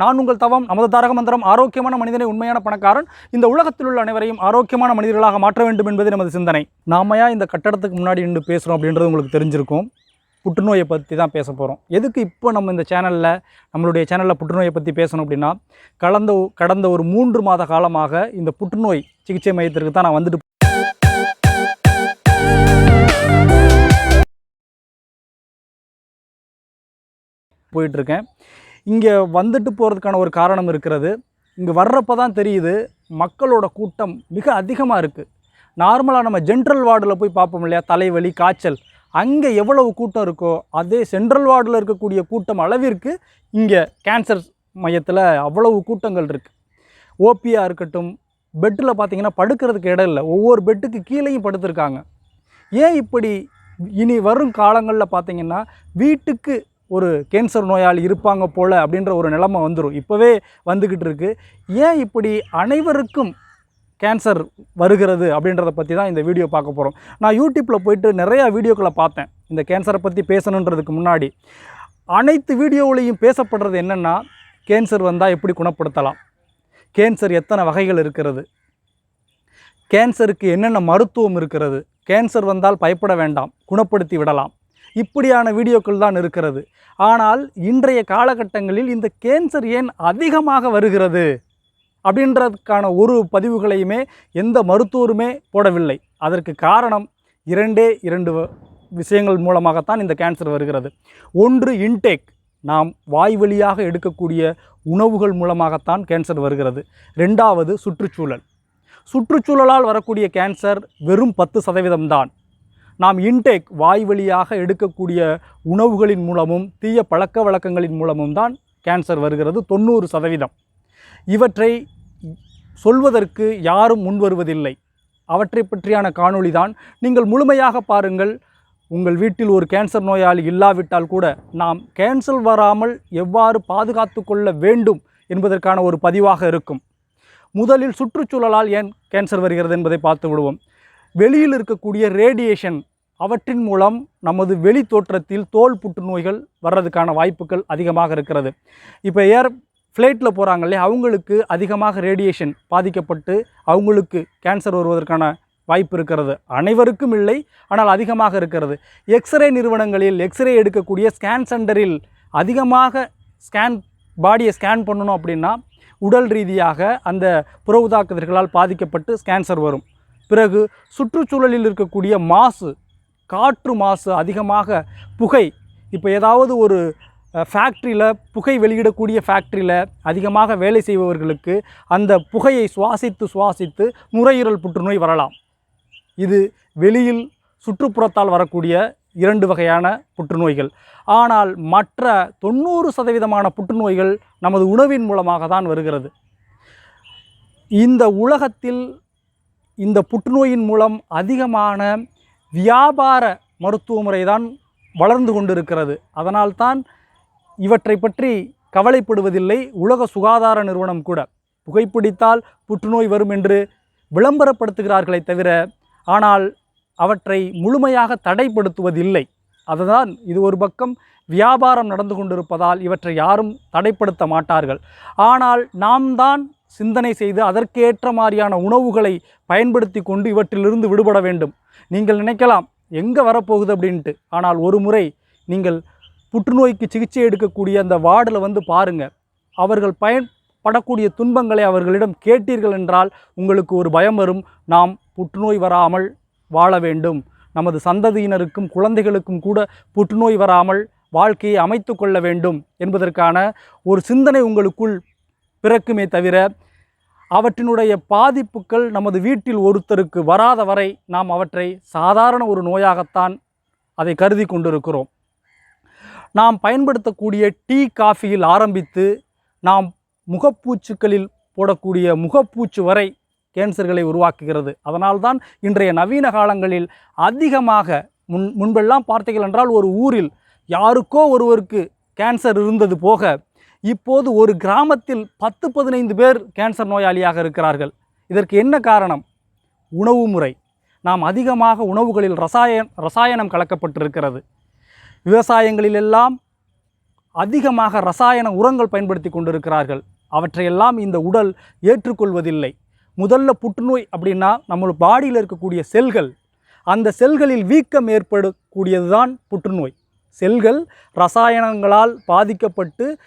நான் உங்கள் தவம் நமது தாரக மந்திரம் ஆரோக்கியமான மனிதனை உண்மையான பணக்காரன். இந்த உலகத்தில் உள்ள அனைவரையும் ஆரோக்கியமான மனிதர்களாக மாற்ற வேண்டும் என்பது நமது சிந்தனை. நாமையா இந்த கட்டடத்துக்கு முன்னாடி நின்று பேசுகிறோம் அப்படின்றது உங்களுக்கு தெரிஞ்சிருக்கும். புற்றுநோயை பற்றி தான் பேச போகிறோம் எதுக்கு இப்போ நம்ம இந்த சேனலில் நம்மளுடைய சேனலில் புற்றுநோயை பற்றி பேசணும் அப்படின்னா கலந்த கடந்த ஒரு மூன்று மாத காலமாக இந்த புற்றுநோய் சிகிச்சை மையத்திற்கு தான் நான் வந்துட்டு போயிட்டுருக்கேன் இங்கே வந்துட்டு போகிறதுக்கான ஒரு காரணம் இருக்கிறது. இங்கே வர்றப்ப தான் தெரியுது மக்களோட கூட்டம் மிக அதிகமாக இருக்குது நார்மலாக நம்ம ஜென்ரல் வார்டில் போய் பார்ப்போம் இல்லையா? தலைவலி காய்ச்சல். அங்கே எவ்வளவு கூட்டம் இருக்கோ அதே சென்ட்ரல் வார்டில் இருக்கக்கூடிய கூட்டம் அளவிற்கு இங்கே கேன்சர் மையத்தில் அவ்வளவு கூட்டங்கள் இருக்குது ஓபியாக இருக்கட்டும் பெட்டில் பார்த்திங்கன்னா படுக்கிறதுக்கு இடம் இல்லை. ஒவ்வொரு பெட்டுக்கு கீழேயும் படுத்திருக்காங்க. ஏன் இப்படி இனி வரும் காலங்களில் பார்த்தீங்கன்னா வீட்டுக்கு ஒரு கேன்சர் நோயாளி இருப்பாங்க போல் அப்படின்ற ஒரு நிலைமை வந்துடும் இப்போவே வந்துக்கிட்டு இருக்குது ஏன் இப்படி அனைவருக்கும் கேன்சர் வருகிறது அப்படின்றத பற்றி தான் இந்த வீடியோ பார்க்க போகிறோம் நான் யூடியூப்பில் போயிட்டு நிறையா வீடியோக்களை பார்த்தேன். இந்த கேன்சரை பற்றி பேசணுன்றதுக்கு முன்னாடி அனைத்து வீடியோவிலையும் பேசப்படுறது என்னென்னா கேன்சர் வந்தால் எப்படி குணப்படுத்தலாம்? கேன்சர் எத்தனை வகைகள் இருக்கிறது? கேன்சருக்கு என்னென்ன மருத்துவம் இருக்கிறது? கேன்சர் வந்தால் பயப்பட வேண்டாம் குணப்படுத்தி விடலாம். இப்படியான வீடியோக்கள் தான் இருக்கிறது. ஆனால் இன்றைய காலகட்டங்களில் இந்த கேன்சர் ஏன் அதிகமாக வருகிறது? அப்படின்றதுக்கான ஒரு பதிவுகளையுமே எந்த மருத்துவருமே போடவில்லை. அதற்கு காரணம் இரண்டே இரண்டு வ- விஷயங்கள் மூலமாகத்தான் இந்த கேன்சர் வருகிறது. ஒன்று இன்டேக் நாம் வாய் வழியாக எடுக்கக்கூடிய உணவுகள் மூலமாகத்தான் கேன்சர் வருகிறது. ரெண்டாவது சுற்றுச்சூழல். சுற்றுச்சூழலால் வரக்கூடிய கேன்சர் வெறும் பத்து சதவீதம்தான். நாம் இன்டேக் வாய் வழியாக எடுக்கக்கூடிய உணவுகளின் மூலமும் தீய பழக்க வழக்கங்களின் மூலமும் தான் கேன்சர் வருகிறது தொண்ணூறு சதவீதம். இவற்றை சொல்வதற்கு யாரும் முன்வருவதில்லை அவற்றை பற்றியான காணொளி தான். நீங்கள் முழுமையாக பாருங்கள் உங்கள் வீட்டில் ஒரு கேன்சர் நோயாளி இல்லாவிட்டால் கூட நாம் கேன்சர் வராமல் எவ்வாறு பாதுகாத்து கொள்ள வேண்டும் என்பதற்கான ஒரு பதிவாக இருக்கும். முதலில் சுற்றுச்சூழலால் ஏன் கேன்சர் வருகிறது என்பதை பார்த்து விடுவோம். வெளியில் இருக்கக்கூடிய ரேடியேஷன் அவற்றின் மூலம் நமது வெளி தோற்றத்தில் தோல் புற்றுநோய்கள் வர்றதுக்கான வாய்ப்புகள் அதிகமாக இருக்கிறது. இப்போ ஏர் ஃப்ளைட்டில் போகிறாங்க இல்லையா? அவங்களுக்கு அதிகமாக ரேடியேஷன் பாதிக்கப்பட்டு அவங்களுக்கு கேன்சர் வருவதற்கான வாய்ப்பு இருக்கிறது. அனைவருக்கும் இல்லை ஆனால் அதிகமாக இருக்கிறது. எக்ஸ்ரே நிறுவனங்களில் எக்ஸ்ரே எடுக்கக்கூடிய ஸ்கேன் சென்டரில் அதிகமாக ஸ்கேன் பாடியை ஸ்கேன் பண்ணணும் அப்படின்னா உடல் ரீதியாக அந்த புற பாதிக்கப்பட்டு கேன்சர் வரும். பிறகு சுற்றுச்சூழலில் இருக்கக்கூடிய மாசு காற்று மாசு அதிகமாக புகை இப்போ ஏதாவது ஒரு ஃபேக்ட்ரியில் புகை வெளியிடக்கூடிய ஃபேக்ட்ரியில் அதிகமாக வேலை செய்பவர்களுக்கு அந்த புகையை சுவாசித்து சுவாசித்து நுரையீரல் புற்றுநோய் வரலாம். இது வெளியில் சுற்றுப்புறத்தால் வரக்கூடிய இரண்டு வகையான புற்றுநோய்கள். ஆனால் மற்ற தொண்ணூறு சதவீதமான புற்றுநோய்கள் நமது உணவின் மூலமாக தான் வருகிறது. இந்த உலகத்தில் இந்த புற்றுநோயின் மூலம் அதிகமான வியாபார மருத்துவ முறை தான் வளர்ந்து கொண்டிருக்கிறது. அதனால்தான் இவற்றை பற்றி கவலைப்படுவதில்லை. உலக சுகாதார நிறுவனம் கூட. புகைப்பிடித்தால் புற்றுநோய் வரும் என்று விளம்பரப்படுத்துகிறார்களே தவிர ஆனால் அவற்றை முழுமையாக தடைப்படுத்துவதில்லை. அதுதான் இது ஒரு பக்கம் வியாபாரம் நடந்து கொண்டிருப்பதால் இவற்றை யாரும் தடைப்படுத்த மாட்டார்கள். ஆனால் நாம் தான் சிந்தனை செய்து அதற்கேற்ற மாதிரியான உணவுகளை பயன்படுத்தி கொண்டு இவற்றிலிருந்து விடுபட வேண்டும். நீங்கள் நினைக்கலாம் எங்கே வரப்போகுது? அப்படின்ட்டு. ஆனால் ஒரு முறை நீங்கள் புற்றுநோய்க்கு சிகிச்சை எடுக்கக்கூடிய அந்த வார்டில் வந்து பாருங்கள் அவர்கள் பயன்படக்கூடிய துன்பங்களை அவர்களிடம் கேட்டீர்கள் என்றால் உங்களுக்கு ஒரு பயம் வரும். நாம் புற்றுநோய் வராமல் வாழ வேண்டும். நமது சந்ததியினருக்கும் குழந்தைகளுக்கும் கூட புற்றுநோய் வராமல் வாழ்க்கையை அமைத்து கொள்ள வேண்டும் என்பதற்கான ஒரு சிந்தனை உங்களுக்குள் பிறக்குமே தவிர அவற்றினுடைய பாதிப்புகள் நமது வீட்டில் ஒருத்தருக்கு வராத வரை நாம் அவற்றை சாதாரண ஒரு நோயாகத்தான் அதை கருதி கொண்டிருக்கிறோம். நாம் பயன்படுத்தக்கூடிய டீ காஃபியில் ஆரம்பித்து நாம் முகப்பூச்சுக்களில் போடக்கூடிய முகப்பூச்சு வரை கேன்சர்களை உருவாக்குகிறது. அதனால்தான் இன்றைய நவீன காலங்களில் அதிகமாக முன் முன்பெல்லாம் பார்த்தீர்கள் என்றால் ஒரு ஊரில் யாருக்கோ ஒருவருக்கு கேன்சர் இருந்தது போக இப்போது ஒரு கிராமத்தில் பத்து பதினைந்து பேர் கேன்சர் நோயாளியாக இருக்கிறார்கள். இதற்கு என்ன காரணம்? உணவு முறை. நாம் அதிகமாக உணவுகளில் ரசாயன ரசாயனம் கலக்கப்பட்டிருக்கிறது. விவசாயங்களிலெல்லாம் அதிகமாக ரசாயன உரங்கள் பயன்படுத்தி கொண்டிருக்கிறார்கள். அவற்றையெல்லாம் இந்த உடல் ஏற்றுக்கொள்வதில்லை. முதல்ல புற்றுநோய் அப்படின்னா நம்ம பாடியில் இருக்கக்கூடிய செல்கள். அந்த செல்களில் வீக்கம் ஏற்படக்கூடியது தான் புற்றுநோய். செல்கள் ரசாயனங்களால் பாதிக்கப்பட்டு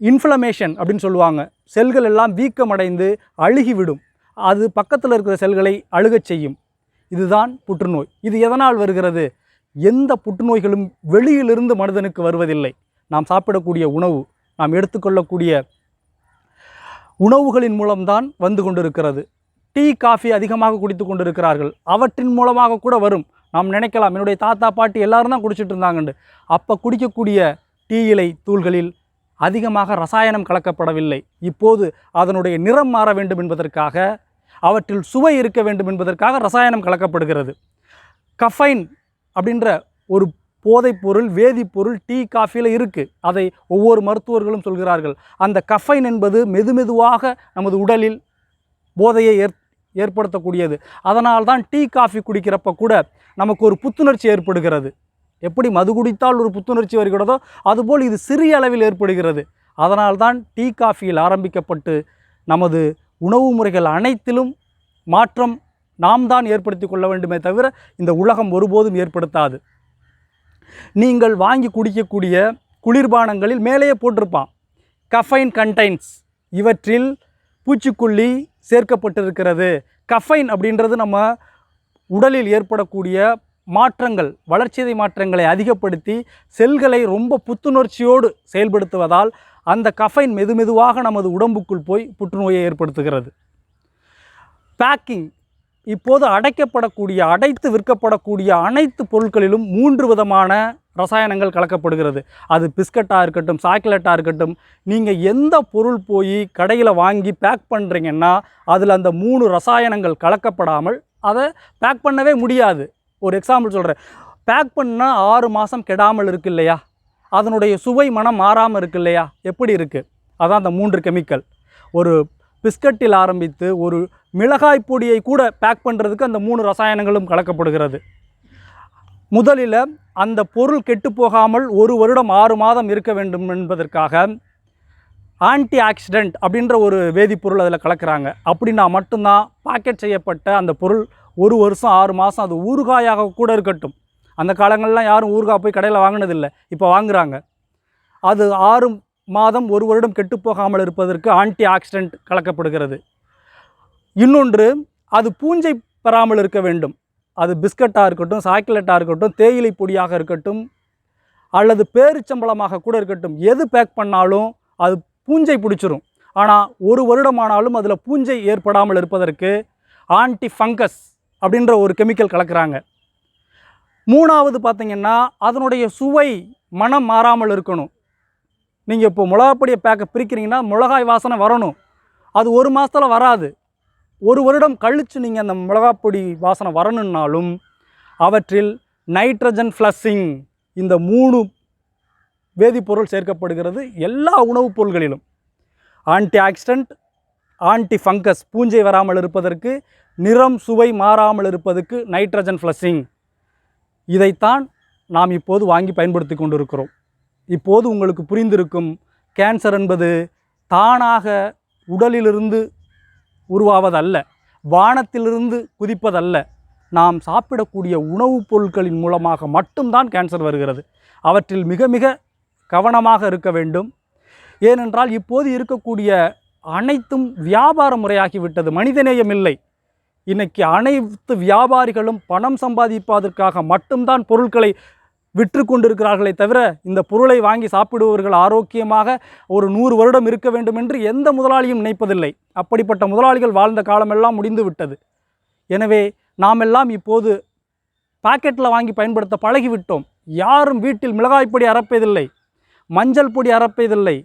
இன்ஃப்ளமேஷன் அப்படின்னு சொல்லுவாங்க. செல்கள் எல்லாம் வீக்கமடைந்து அழுகிவிடும். அது பக்கத்தில் இருக்கிற செல்களை அழுகச் செய்யும். இதுதான் புற்றுநோய். இது எதனால் வருகிறது? எந்த புற்றுநோய்களும் வெளியிலிருந்து மனிதனுக்கு வருவதில்லை. நாம் சாப்பிடக்கூடிய உணவு நாம் எடுத்துக்கொள்ளக்கூடிய உணவுகளின் மூலம்தான் வந்து கொண்டிருக்கிறது. டீ காஃபி அதிகமாக குடித்து கொண்டிருக்கிறார்கள். அவற்றின் மூலமாக கூட வரும். நாம் நினைக்கலாம் என்னுடைய தாத்தா பாட்டி எல்லாரும் தான் குடிச்சிட்டு இருந்தாங்கண்டு. அப்போ குடிக்கக்கூடிய டீ இலை தூள்களில் அதிகமாக ரசாயனம் கலக்கப்படவில்லை. இப்போது அதனுடைய நிறம் மாற வேண்டும் என்பதற்காக அவற்றில் சுவை இருக்க வேண்டும் என்பதற்காக ரசாயனம் கலக்கப்படுகிறது. கஃபைன் அப்படின்ற ஒரு போதைப்பொருள் வேதிப்பொருள் டீ காஃபியில் இருக்குது அதை ஒவ்வொரு மருத்துவர்களும் சொல்கிறார்கள். அந்த கஃபைன் என்பது மெதுமெதுவாக நமது உடலில் போதையை ஏற் ஏற்படுத்தக்கூடியது. அதனால் தான் டீ காஃபி குடிக்கிறப்ப கூட நமக்கு ஒரு புத்துணர்ச்சி ஏற்படுகிறது. எப்படி மது குடித்தால் ஒரு புத்துணர்ச்சி வருகிறதோ அதுபோல் இது சிறிய அளவில் ஏற்படுகிறது. அதனால்தான் டீ காஃபியில் ஆரம்பிக்கப்பட்டு நமது உணவு முறைகள் அனைத்திலும் மாற்றம் நாம் தான் ஏற்படுத்தி கொள்ள வேண்டுமே தவிர இந்த உலகம் ஒருபோதும் ஏற்படுத்தாது. நீங்கள் வாங்கி குடிக்கக்கூடிய குளிர்பானங்களில் மேலேயே போட்டிருப்பான். கஃபைன் கண்டைன்ஸ் இவற்றில் பூச்சிக்கொல்லி சேர்க்கப்பட்டிருக்கிறது. கஃபைன் அப்படின்றது நம்ம உடலில் ஏற்படக்கூடிய மாற்றங்கள் வளர்ச்சிதை மாற்றங்களை அதிகப்படுத்தி செல்களை ரொம்ப புத்துணர்ச்சியோடு செயல்படுத்துவதால் அந்த கஃபைன் மெதுமெதுவாக நமது உடம்புக்குள் போய் புற்றுநோயை ஏற்படுத்துகிறது. பேக்கிங் இப்போது அடைக்கப்படக்கூடிய அடைத்து விற்கப்படக்கூடிய அனைத்து பொருட்களிலும் மூன்று விதமான ரசாயனங்கள் கலக்கப்படுகிறது. அது பிஸ்கட்டாக இருக்கட்டும் சாக்லேட்டாக இருக்கட்டும் நீங்கள் எந்த பொருள் போய் கடையில் வாங்கி பேக் பண்ணுறீங்கன்னா அதில் அந்த மூணு ரசாயனங்கள் கலக்கப்படாமல் அதை பேக் பண்ணவே முடியாது. ஒரு எக்ஸாம்பிள் சொல்கிறேன் பேக் பண்ணால் ஆறு மாதம் கெடாமல் இருக்கு இல்லையா? அதனுடைய சுவை மனம் மாறாமல் இருக்கு இல்லையா? எப்படி இருக்குது அதான் அந்த மூன்று கெமிக்கல் ஒரு பிஸ்கட்டில் ஆரம்பித்து ஒரு மிளகாய் பொடியை கூட பேக் பண்ணுறதுக்கு அந்த மூணு ரசாயனங்களும் கலக்கப்படுகிறது. முதலில் அந்த பொருள் கெட்டு போகாமல் ஒரு வருடம் ஆறு மாதம் இருக்க வேண்டும் என்பதற்காக ஆன்டி ஆக்சிடென்ட் அப்படின்ற ஒரு வேதிப்பொருள் அதில் கலக்கிறாங்க. அப்படின்னா மட்டும்தான் பாக்கெட் செய்யப்பட்ட அந்த பொருள் ஒரு வருஷம் ஆறு மாதம் அது ஊறுகாயாக கூட இருக்கட்டும். அந்த காலங்கள்லாம் யாரும் ஊறுகாய் போய் கடையில் வாங்கினதில்லை. இப்போ வாங்குறாங்க. அது ஆறு மாதம் ஒரு வருடம் கெட்டு போகாமல் இருப்பதற்கு ஆன்டி ஆக்சிடென்ட் கலக்கப்படுகிறது. இன்னொன்று அது பூஞ்சை பெறாமல் இருக்க வேண்டும். அது பிஸ்கட்டாக இருக்கட்டும் சாக்லேட்டாக இருக்கட்டும் தேயிலை பொடியாக இருக்கட்டும் அல்லது பேரிச்சம்பளமாக கூட இருக்கட்டும் எது பேக் பண்ணாலும் அது பூஞ்சை பிடிச்சிரும். ஆனால் ஒரு வருடமானாலும் அதில் பூஞ்சை ஏற்படாமல் இருப்பதற்கு ஆன்டி ஃபங்கஸ் அப்படின்ற ஒரு கெமிக்கல் கலக்கிறாங்க. மூணாவது பார்த்திங்கன்னா அதனுடைய சுவை மனம் மாறாமல் இருக்கணும். நீங்கள் இப்போ மிளகாப்பொடியை பேக்கை பிரிக்கிறீங்கன்னா மிளகாய் வாசனை வரணும். அது ஒரு மாதத்தில் வராது. ஒரு வருடம் கழித்து நீங்கள் அந்த மிளகாப்பொடி வாசனை வரணுன்னாலும் அவற்றில் நைட்ரஜன் ஃப்ளஸ்ஸிங் இந்த மூணு வேதிப்பொருள் சேர்க்கப்படுகிறது எல்லா உணவுப் பொருள்களிலும். ஆன்டி ஆக்சிடென்ட் ஆன்டி ஃபங்கஸ் பூஞ்சை வராமல் இருப்பதற்கு நிறம் சுவை மாறாமல் இருப்பதுக்கு நைட்ரஜன் ஃப்ளஷிங் இதைத்தான் நாம் இப்போது வாங்கி பயன்படுத்தி கொண்டிருக்கிறோம். இப்போது உங்களுக்கு புரிந்திருக்கும் கேன்சர் என்பது தானாக உடலிலிருந்து உருவாவதல்ல வானத்திலிருந்து குதிப்பதல்ல. நாம் சாப்பிடக்கூடிய உணவுப் பொருட்களின் மூலமாக மட்டும்தான் கேன்சர் வருகிறது. அவற்றில் மிக மிக கவனமாக இருக்க வேண்டும். ஏனென்றால் இப்போது இருக்கக்கூடிய அனைத்தும் வியாபார முறையாகிவிட்டது. மனிதநேயம் இல்லை. இன்னைக்கு அனைத்து வியாபாரிகளும் பணம் சம்பாதிப்பதற்காக மட்டும்தான் பொருட்களை விற்று கொண்டிருக்கிறார்களே தவிர இந்த பொருளை வாங்கி சாப்பிடுபவர்கள் ஆரோக்கியமாக ஒரு நூறு வருடம் இருக்க வேண்டும் என்று எந்த முதலாளியும் நினைப்பதில்லை. அப்படிப்பட்ட முதலாளிகள் வாழ்ந்த காலமெல்லாம் முடிந்து விட்டது எனவே நாமெல்லாம் இப்போது பாக்கெட்டில் வாங்கி பயன்படுத்த பழகிவிட்டோம். யாரும் வீட்டில் மிளகாய் பொடி அரைப்பதில்லை மஞ்சள் பொடி அரைப்பதில்லை.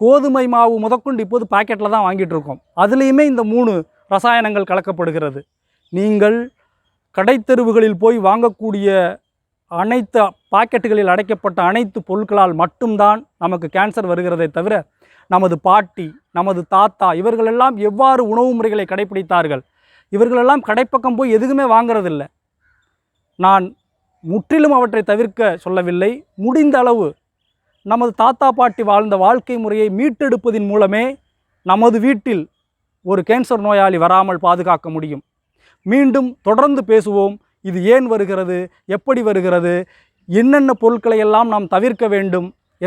கோதுமை மாவு முதற்கொண்டு இப்போது பாக்கெட்டில் தான் வாங்கிட்டு இருக்கோம். அதுலேயுமே இந்த மூணு ரசாயனங்கள் கலக்கப்படுகிறது. நீங்கள் கடைத்தெருவுகளில் போய் வாங்கக்கூடிய அனைத்து பாக்கெட்டுகளில் அடைக்கப்பட்ட அனைத்து பொருட்களால் மட்டும்தான் நமக்கு கேன்சர் வருகிறதே தவிர நமது பாட்டி நமது தாத்தா இவர்களெல்லாம் எவ்வாறு உணவு முறைகளை கடைப்பிடித்தார்கள்? இவர்களெல்லாம் கடைப்பக்கம் போய் எதுவுமே வாங்குறதில்ல. நான் முற்றிலும் அவற்றை தவிர்க்க சொல்லவில்லை. முடிந்த அளவு நமது தாத்தா பாட்டி வாழ்ந்த வாழ்க்கை முறையை மீட்டெடுப்பதின் மூலமே நமது வீட்டில் ஒரு கேன்சர் நோயாளி வராமல் பாதுகாக்க முடியும். மீண்டும் தொடர்ந்து பேசுவோம். இது ஏன் வருகிறது? எப்படி வருகிறது? என்னென்ன பொருட்களை எல்லாம் நாம் தவிர்க்க வேண்டும்?